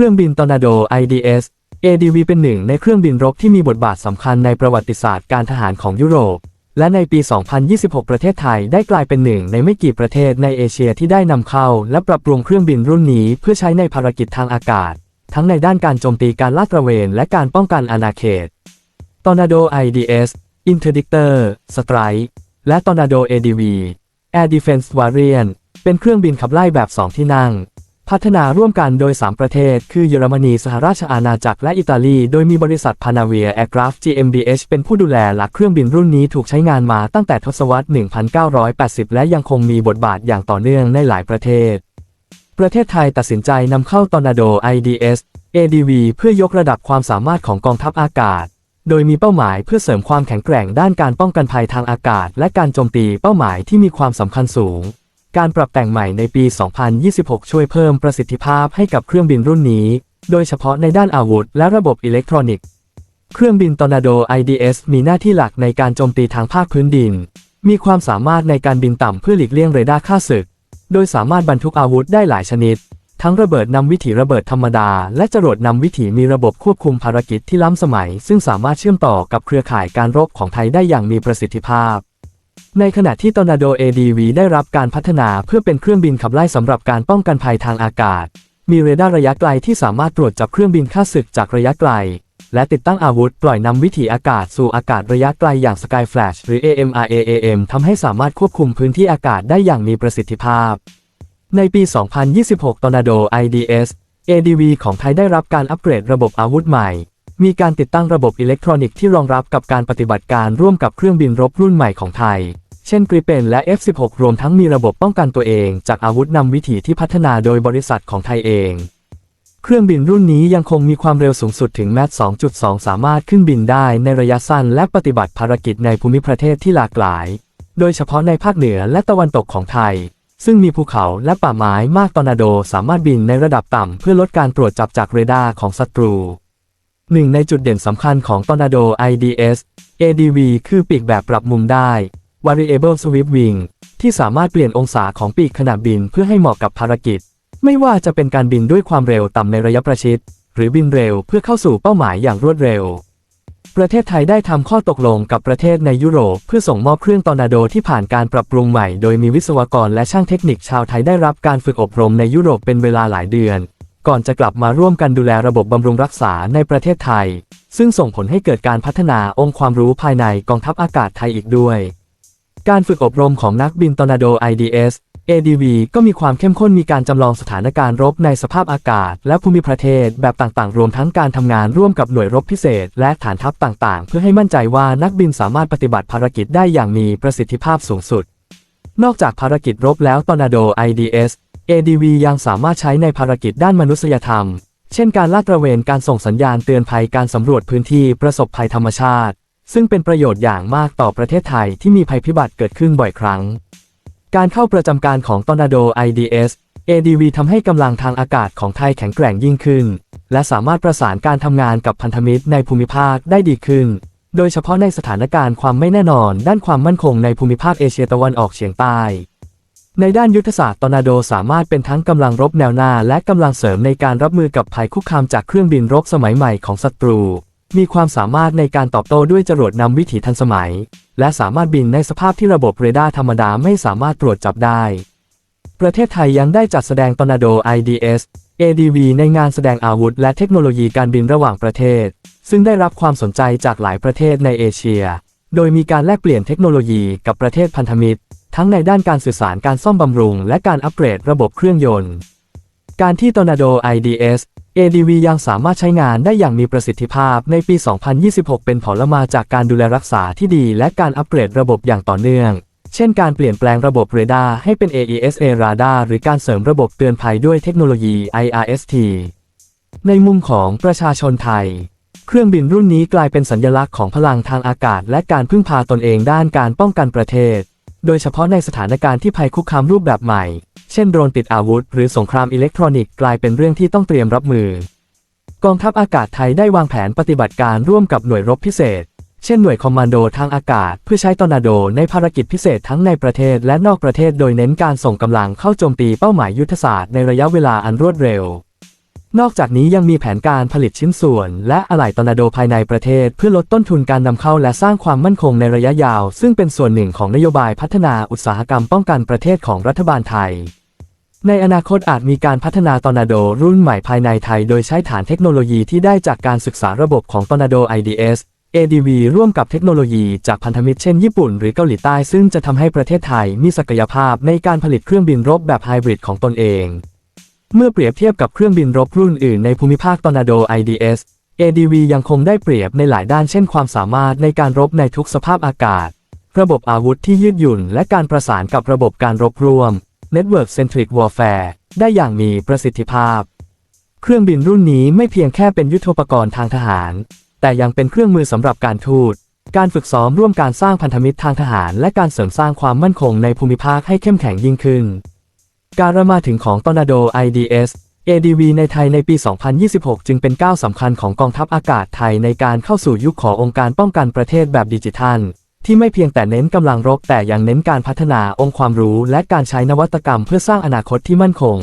ครื่องบินตอร์นาโด IDS ADV เป็นหนึ่งในเครื่องบินรบที่มีบทบาทสำคัญในประวัติศาสตร์การทหารของยุโรป และในปี 2026 ประเทศไทยได้กลายเป็นหนึ่งในไม่กี่ประเทศในเอเชียที่ได้นำเข้า และปรับปรุงเครื่องบินรุ่นนี้เพื่อใช้ในภารกิจทางอากาศ ทั้งในด้านการโจมตีการลาดตระเวน และการป้องกันอาณาเขต Tornado IDS Interdictor Strike และ Tornado ADV Air Defense Variant เป็นเครื่องบินขับไล่แบบ 2 ที่นั่ง พัฒนาร่วมกันโดย 3 ประเทศ คือเยอรมนีสหราชอาณาจักรและอิตาลี โดยมีบริษัท Panavia Aircraft GmbH เป็นผู้ดูแลหลักเครื่องบินรุ่นนี้ถูกใช้งานมาตั้งแต่ทศวรรษ 1980 และยังคงมีบทบาทอย่างต่อเนื่องในหลายประเทศ ประเทศไทยตัดสินใจนำเข้า Tornado IDS ADV เพื่อยกระดับความสามารถของกองทัพอากาศ โดยมีเป้าหมายเพื่อเสริมความแข็งแกร่งด้านการป้องกันภัยทางอากาศ และการโจมตีเป้าหมายที่มีความสำคัญสูง การปรับแต่งใหม่ในปี 2026 ช่วยเพิ่มประสิทธิภาพให้กับเครื่องบินรุ่นนี้ โดยเฉพาะในด้านอาวุธและระบบอิเล็กทรอนิกส์ เครื่องบิน Tornado IDS มีหน้าที่หลักในการโจมตีทางภาคพื้นดิน มีความสามารถในการบินต่ำเพื่อหลีกเลี่ยงเรดาร์ฆ่าศึก โดยสามารถบรรทุกอาวุธได้หลายชนิด ทั้งระเบิดนำวิถีระเบิดธรรมดา และจรวดนำวิถีมีระบบควบคุมภารกิจที่ล้ำสมัย ซึ่งสามารถเชื่อมต่อกับเครือข่ายการรบของไทยได้อย่างมีประสิทธิภาพ ในขณะที่ Tornado ADV ได้รับการพัฒนาเพื่อเป็นเครื่องบินขับไล่สำหรับการป้องกันภัยทางอากาศ มีเรดาร์ระยะไกลที่สามารถตรวจจับเครื่องบินฆ่าศึกจากระยะไกล และติดตั้งอาวุธปล่อยนำวิถีอากาศสู่อากาศระยะไกลอย่าง Sky Flash หรือ AMRAAM ทำให้สามารถควบคุมพื้นที่อากาศได้อย่างมีประสิทธิภาพ ในปี 2026 Tornado IDS ADV ของไทยได้รับการอัปเกรดระบบอาวุธใหม่ มีการติดตั้งระบบอิเล็กทรอนิกส์ที่รองรับกับการปฏิบัติการร่วมกับเครื่องบินรบรุ่นใหม่ของไทย เช่น Gripen และ F16 รวมทั้งมีระบบป้องกันตัวเองจากอาวุธนำวิถีที่พัฒนาโดยบริษัทของไทยเอง เครื่องบินรุ่นนี้ยังคงมีความเร็วสูงสุดถึงแมท2.2 สามารถขึ้นบินได้ในระยะสั้นและปฏิบัติภารกิจในภูมิประเทศที่หลากหลาย โดยเฉพาะในภาคเหนือและตะวันตกของไทยซึ่งมีภูเขาและป่าไม้มากตอร์นาโดสามารถบินในระดับต่ำเพื่อลดการตรวจจับจากเรดาร์ของศัตรู หนึ่งในจุดเด่นสำคัญของ Tornado IDS ADV คือปีกแบบปรับมุมได้ Variable Sweep Wing ที่สามารถเปลี่ยนองศาของปีกขณะบินเพื่อให้เหมาะกับภารกิจ ไม่ว่าจะเป็นการบินด้วยความเร็วต่ำในระยะประชิด หรือบินเร็วเพื่อเข้าสู่เป้าหมายอย่างรวดเร็ว ประเทศไทยได้ทำข้อตกลงกับประเทศในยุโรปเพื่อส่งมอบเครื่องตอร์นาโดที่ผ่านการปรับปรุงใหม่ โดยมีวิศวกรและช่างเทคนิคชาวไทยได้รับการฝึกอบรมในยุโรปเป็นเวลาหลายเดือน ก่อนจะกลับมาร่วมกันดูแลระบบบำรุงรักษาในประเทศไทย ซึ่งส่งผลให้เกิดการพัฒนาองค์ความรู้ภายในกองทัพอากาศไทยอีกด้วย การฝึกอบรมของนักบินตอร์นาโด IDS ADV ก็มีความเข้มข้นมีการจำลองสถานการณ์รบในสภาพอากาศ และภูมิประเทศแบบต่างๆ รวมทั้งการทำงานร่วมกับหน่วยรบพิเศษ และฐานทัพต่างๆ เพื่อให้มั่นใจว่านักบินสามารถปฏิบัติภารกิจได้อย่างมีประสิทธิภาพสูงสุด นอกจากภารกิจรบแล้ว Tornado IDS ADV ยังสามารถใช้ในภารกิจด้านมนุษยธรรม เช่นการลาดตระเวนการส่งสัญญาณเตือนภัยการสำรวจพื้นที่ประสบภัยธรรมชาติ ซึ่งเป็นประโยชน์อย่างมากต่อประเทศไทยที่มีภัยพิบัติเกิดขึ้นบ่อยครั้ง การเข้าประจำการของ Tornado IDS ADV ทำให้กำลังทางอากาศของไทยแข็งแกร่งยิ่งขึ้น และสามารถประสานการทำงานกับพันธมิตรในภูมิภาคได้ดีขึ้น โดยเฉพาะในสถานการณ์ความไม่แน่นอนด้านความมั่นคงในภูมิภาคเอเชียตะวันออกเฉียงใต้ ในด้านยุทธศาสตร์ตอร์นาโดสามารถเป็นทั้งกำลังรบแนวหน้า และกำลังเสริมในการรับมือกับภัยคุกคามจากเครื่องบินรบสมัยใหม่ของศัตรู มีความสามารถในการตอบโต้ด้วยจรวดนำวิถีทันสมัย และสามารถบินในสภาพที่ระบบเรดาร์ธรรมดาไม่สามารถตรวจจับได้ ประเทศไทยยังได้จัดแสดงตอร์นาโด IDS ADV ในงานแสดงอาวุธและเทคโนโลยีการบินระหว่างประเทศ ซึ่งได้รับความสนใจจากหลายประเทศในเอเชีย โดยมีการแลกเปลี่ยนเทคโนโลยีกับประเทศพันธมิตร ทั้งในด้านการสื่อสารการซ่อมบำรุง และการอัปเกรดระบบเครื่องยนต์ การที่ Tornado IDS ADV ยังสามารถใช้งานได้อย่างมีประสิทธิภาพในปี 2026 เป็นผลมาจากการดูแลรักษาที่ดี และการอัปเกรดระบบอย่างต่อเนื่อง เช่นการเปลี่ยนแปลงระบบเรดาร์ให้เป็น AESA radar หรือการเสริมระบบเตือนภัยด้วยเทคโนโลยี IRST ในมุมของประชาชนไทย เครื่องบินรุ่นนี้กลายเป็นสัญลักษณ์ของพลังทางอากาศ และการพึ่งพาตนเองด้านการป้องกันประเทศ โดยเฉพาะในสถานการณ์ที่ภัยคุกคามรูปแบบใหม่ เช่นโดรนติดอาวุธ หรือสงครามอิเล็กทรอนิกส์กลายเป็นเรื่องที่ต้องเตรียมรับมือ กองทัพอากาศไทยได้วางแผนปฏิบัติการร่วมกับหน่วยรบพิเศษ เช่นหน่วยคอมมานโดทางอากาศ เพื่อใช้ตอร์นาโดในภารกิจพิเศษทั้งในประเทศและนอกประเทศโดยเน้นการส่งกำลังเข้าโจมตีเป้าหมายยุทธศาสตร์ในระยะเวลาอันรวดเร็ว นอกจากนี้ยังมีแผนการผลิตชิ้นส่วน และอะไหล่ตอร์นาโดภายในประเทศ เพื่อลดต้นทุนการนำเข้าและสร้างความมั่นคงในระยะยาว ซึ่งเป็นส่วนหนึ่งของนโยบายพัฒนาอุตสาหกรรมป้องกันประเทศของรัฐบาลไทยในอนาคตอาจมีการพัฒนาตอร์นาโดรุ่นใหม่ภายในไทย โดยใช้ฐานเทคโนโลยีที่ได้จากการศึกษาระบบของตอร์นาโด IDS ADV ร่วมกับเทคโนโลยีจากพันธมิตรเช่นญี่ปุ่นหรือเกาหลีใต้ซึ่งจะทำให้ประเทศไทยมีศักยภาพในการผลิตเครื่องบินรบแบบไฮบริดของตนเอง เมื่อเปรียบเทียบกับเครื่องบินรบรุ่นอื่นในภูมิภาคตอร์นาโด IDS ADV ยังคงได้เปรียบในหลายด้านเช่นความสามารถในการรบในทุกสภาพอากาศ ระบบอาวุธที่ยืดหยุ่น และการประสานกับระบบการรบร่วม Network Centric Warfare ได้อย่างมีประสิทธิภาพ เครื่องบินรุ่นนี้ไม่เพียงแค่เป็นยุทโธปกรณ์ทางทหาร แต่ยังเป็นเครื่องมือสำหรับการทูต การฝึกซ้อมร่วมการสร้างพันธมิตรทางทหาร และการเสริมสร้างความมั่นคงในภูมิภาคให้เข้มแข็งยิ่งขึ้น การมาถึงของตอร์นาโด IDS ADV ในไทยในปี 2026 จึงเป็นก้าวสำคัญของกองทัพอากาศไทยในการเข้าสู่ยุคขององค์การป้องกันประเทศแบบดิจิทัล ที่ไม่เพียงแต่เน้นกำลังรบแต่ยังเน้นการพัฒนาองค์ความรู้ และการใช้นวัตกรรมเพื่อสร้างอนาคตที่มั่นคง